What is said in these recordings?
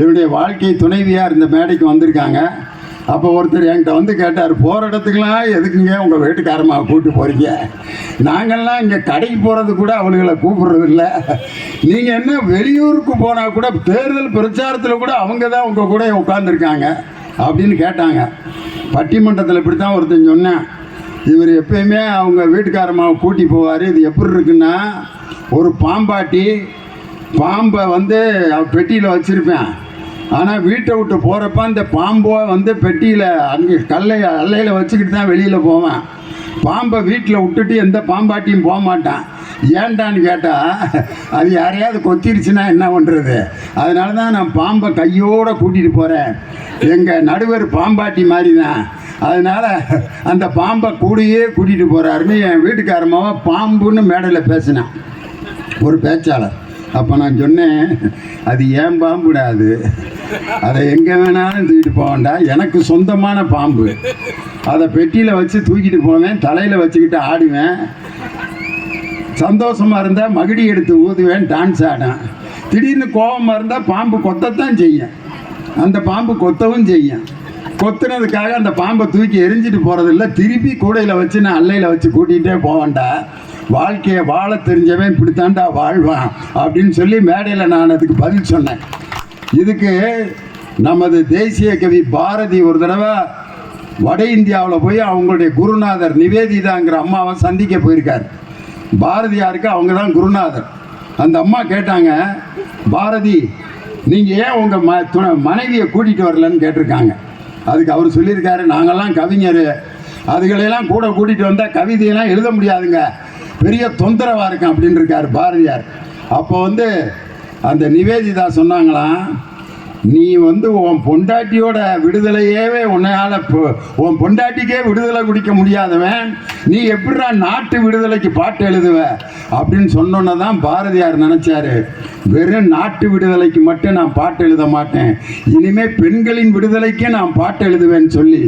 என்னுடைய வாழ்க்கை துணைவியாக இந்த மேடைக்கு வந்திருக்காங்க. அப்போ ஒருத்தர் என்கிட்ட வந்து கேட்டார் போகிற இடத்துக்குலாம் எதுக்குங்க உங்கள் வீட்டுக்காரமாக கூப்பிட்டு போகிறீங்க நாங்கள்லாம் இங்கே கடைக்கு போகிறது கூட அவளுகளை கூப்பிட்றதில்ல. இல்லை நீங்கள் என்ன வெளியூருக்கு போனால் கூட தேர்தல் பிரச்சாரத்தில் கூட அவங்க தான் உங்கள் கூட உட்காந்துருக்காங்க அப்படின்னு கேட்டாங்க. பட்டிமன்றத்தில் இப்படி தான் ஒருத்தன் சொன்னேன். இவர் எப்பயுமே அவங்க வீட்டுக்காரமாக கூட்டி போவார். இது எப்படி இருக்குன்னா ஒரு பாம்பாட்டி பாம்பை வந்து பெட்டியில் வச்சுருப்பேன். ஆனால் வீட்டை விட்டு போகிறப்ப அந்த பாம்பை வந்து பெட்டியில் அங்கே கல்லை அல்லையில் வச்சுக்கிட்டு தான் வெளியில் போவேன். பாம்பை வீட்டில் விட்டுட்டு எந்த பாம்பாட்டியும் போக மாட்டான். ஏன்டான்னு கேட்டால் அது யாரையாவது கொத்திருச்சுன்னா என்ன பண்ணுறது அதனால தான் நான் பாம்பை கையோடு கூட்டிகிட்டு போகிறேன் எங்கள் நடுவர் பாம்பாட்டி மாதிரி தான் அதனால் அந்த பாம்பை கூடியே கூட்டிகிட்டு போகிறாருன்னு என் வீட்டுக்காரமாக பாம்புன்னு மேடையில் பேசினேன். ஒரு பேச்சாளர். அப்போ நான் சொன்னேன் அது ஏன் பாம்புடாது அதை? எங்கே வேணாலும் தூக்கிட்டு போவேன்டா. எனக்கு சொந்தமான பாம்பு. அதை பெட்டியில் வச்சு தூக்கிட்டு போவேன் தலையில் வச்சுக்கிட்டு ஆடுவேன். சந்தோஷமாக இருந்தால் மகிடி எடுத்து ஊதுவேன் டான்ஸ் ஆடேன் திடீர்னு கோபமாக இருந்தால் பாம்பு கொத்தத்தான் செய்யும். அந்த பாம்பு கொத்தவும் செய்யும். கொத்துனதுக்காக அந்த பாம்பை தூக்கி எரிஞ்சிட்டு போகிறதில்ல திருப்பி கூடையில் வச்சு நான் அல்லையில் வச்சு கூட்டிகிட்டே போவேன்டா. வாழ்க்கையை வாழ தெரிஞ்சவன் இப்படித்தான்டா வாழ்வான் அப்படின்னு சொல்லி மேடையில் நான் அதுக்கு பதில் சொன்னேன். இதுக்கு நமது தேசிய கவி பாரதி ஒரு தடவை வட இந்தியாவில் போய் அவங்களுடைய குருநாதர் நிவேதிதாங்கிற அம்மாவை சந்திக்க போயிருக்கார். பாரதியாருக்கு அவங்க தான் குருநாதர். அந்த அம்மா கேட்டாங்க பாரதி நீங்கள் ஏன் உங்கள் ம துணை மனைவியை கூட்டிகிட்டு வரலன்னு கேட்டிருக்காங்க. அதுக்கு அவர் சொல்லியிருக்காரு நாங்கள்லாம் கவிஞர். அதுகளையெல்லாம் கூட கூட்டிகிட்டு வந்தால் கவிதையெல்லாம் எழுத முடியாதுங்க. பெரிய தொந்தரவாக இருக்கும் அப்படின்னு இருக்கார் பாரதியார். அப்போ வந்து அந்த நிவேதிதா சொன்னாங்களாம் நீ வந்து உன் பொண்டாட்டியோட விடுதலையவே உன்னையால் உன் பொண்டாட்டிக்கே விடுதலை குடிக்க முடியாதவன். நீ எப்படிடா நாட்டு விடுதலைக்கு பாட்டு எழுதுவ? அப்படின்னு சொன்னோன்னே தான் பாரதியார் நினச்சாரு. வெறும் நாட்டு விடுதலைக்கு மட்டும் நான் பாட்டு எழுத மாட்டேன். இனிமே பெண்களின் விடுதலைக்கே நான் பாட்டு எழுதுவேன்னு சொல்லி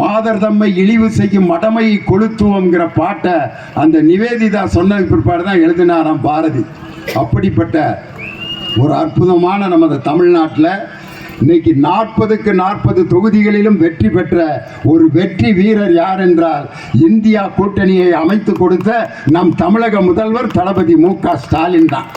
மாதர் தம்மை இழிவு செய்யும் மடமை கொளுத்துவோங்கிற பாட்டை அந்த நிவேதிதா சொன்னது பிற்பாடு தான் எழுதினாராம் பாரதி. அப்படிப்பட்ட ஒரு அற்புதமான நமது தமிழ்நாட்டில் இன்னைக்கு நாற்பதுக்கு நாற்பது தொகுதிகளிலும் வெற்றி பெற்ற ஒரு வெற்றி வீரர் யார் என்றால் இந்தியா கூட்டணியை அமைத்து கொடுத்த நம் தமிழக முதல்வர் தளபதி மு க ஸ்டாலின் தான்.